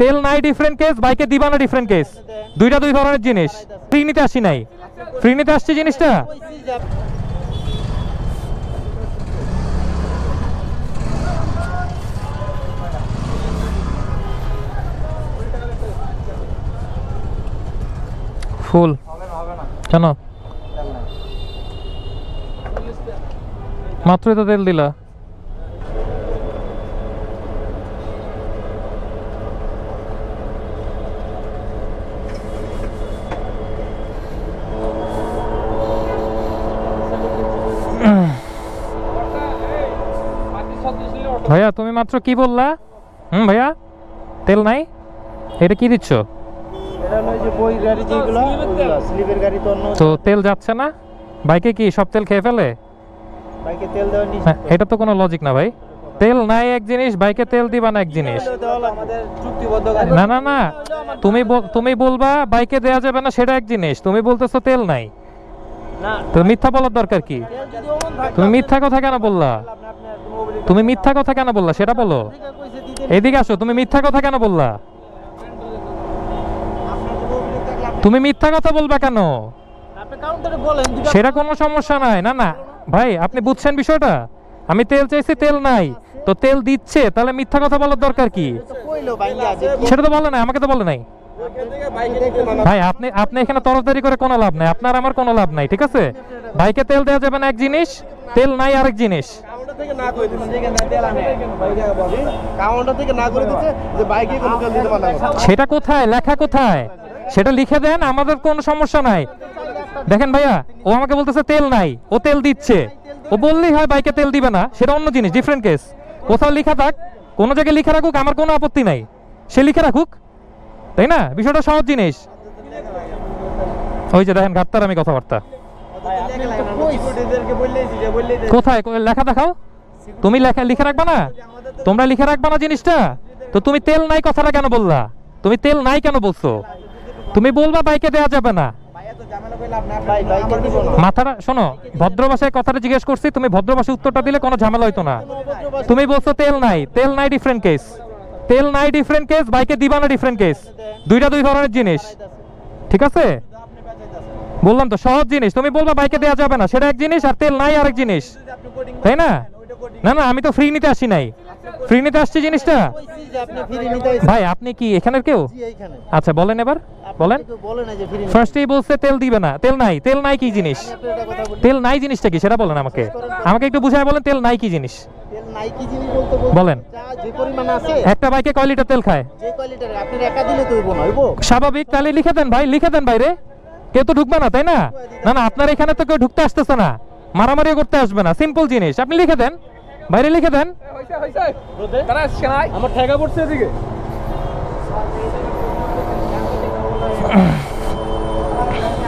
তেল নাই different case বাইকে দিবা না ডিফারেন্ট কেস দুইটা দুই ধরনের জিনিস। ফ্রি নিতে আসি নাই। ফ্রি নিতে আসছি জিনিসটা? ফুল। কেন? মাত্রই তো তেল দিলা। ভাইয়া তুমি মাত্র কি বললা? হুম ভাইয়া? তেল নাই? এটা কি দিচ্ছ? এটা হলো যে বই গাড়ি যেগুলো স্লিপের গাড়ি তো অন্য তো তেল যাচ্ছে না? বাইকে কি সব তেল খেয়ে ফেলে? বাইকে তেল দেওয়া না, এটা তো কোনো লজিক না ভাই। তেল নাই এক জিনিস বাইকে তেল দিবা না এক জিনিস। না না না। তুমি তুমি বলবা বাইকে দেয়া যাবে না সেটা এক জিনিস। তুমি বলতেছো তেল নাই। না। তো মিথ্যা বলার দরকার কি? তুমি মিথ্যা কথা কেন বললা? তুমি মিথ্যা কথা কেন বললা? সেটা বলো। এদিকে আসো তুমি মিথ্যা কথা কেন বললা? তুমি মিথ্যা কথা বলবা কেন? সেটা কোনো সমস্যা নাই। না না। ভাই আপনি বুঝছেন বিষয়টা? আমি তেল চাইছি তেল নাই। তো তেল দিচ্ছে তাহলে মিথ্যা কথা বলার দরকার কি? সেটা তো বলে নাই আমাকে তো বলে নাই। ভাই আপনি আপনি এখানে তরতারি করে কোনো লাভ নাই। আপনার আমার কোনো লাভ নাই ঠিক আছে? ভাইকে তেল দেওয়া যাবে না এক জিনিস তেল নাই আরেক জিনিস। থেকে না কই দিছে। যেখানে তেল আনে কাউন্টার থেকে না করে দিছে যে বাইকে কোনো তেল দিতে সেটা কোথায়? লেখা কোথায়? সেটা লিখে দেন আমাদের কোনো সমস্যা নাই। দেখেন ভাইয়া ও আমাকে বলতেছে তেল নাই ও তেল দিচ্ছে। ও বললেই হয় বাইকে তেল দিবে না সেটা অন্য জিনিস ডিফারেন্ট কেস কোথাও লিখা থাক কোনো জায়গায় লিখে রাখুক আমার কোনো আপত্তি নাই। সে লিখে রাখুক তাই না? বিষয়টা সহজ জিনিস। ওই যে দেখেন গাত্তার আমি কথাবার্তা। কোথায়? লেখা দেখাও। তুমি লেখা লিখে রাখবা না? তোমরা লিখে রাখবা না জিনিসটা? তো তুমি তেল নাই কথাটা কেন বললা? তুমি তেল নাই কেন বলছো? তুমি বলবা বাইকে দেওয়া যাবে না। মাথাটা শোনো কথাটা জিজ্ঞেস করছি, তুমি উত্তরটা দিলে কোনো ঝামেলা হইতো না। তুমি বলছো তেল নাই তেল নাই ডিফারেন্ট কেস তেল নাই ডিফারেন্ট কেস বাইকে দিবা না ডিফারেন্ট কেস দুইটা দুই ধরনের জিনিস। ঠিক আছে? বললাম তো, সহজ জিনিস। তুমি বলবা বাইকে দেওয়া যাবে না, সেটা এক জিনিস আর তেল নাই আরেক জিনিস। তাই না? না না আমি তো ফ্রি নিতে আসি নাই। ফ্রি নিতে আসছি জিনিসটা? ভাই আপনি কি এখানের কেউ? আচ্ছা বলেন এবার। বলেন। ফার্স্টেই বলছে তেল দিবে না। তেল নাই তেল নাই কি জিনিস? কথা বলি। তেল নাই জিনিসটা কি? সেটা বলেন আমাকে। আমাকে একটু বুঝায় বলেন তেল নাই কি জিনিস? জিনিস বলেন। একটা বাইকে কয় লিটার তেল খায়? স্বাভাবিক তাহলে লিখে দেন ভাই লিখে দেন বাইরে কেউ তো ঢুকবে না তাই না? না না আপনার এখানে তো কেউ ঢুকতে আসতেছে না। মারামারিও করতে আসবে না। সিম্পল জিনিস। আপনি লিখে দেন। বাইরে লিখে দেন। হইছে হইছে তারা আসছে নাই। আমার ঠেকা পড়ছে এদিকে।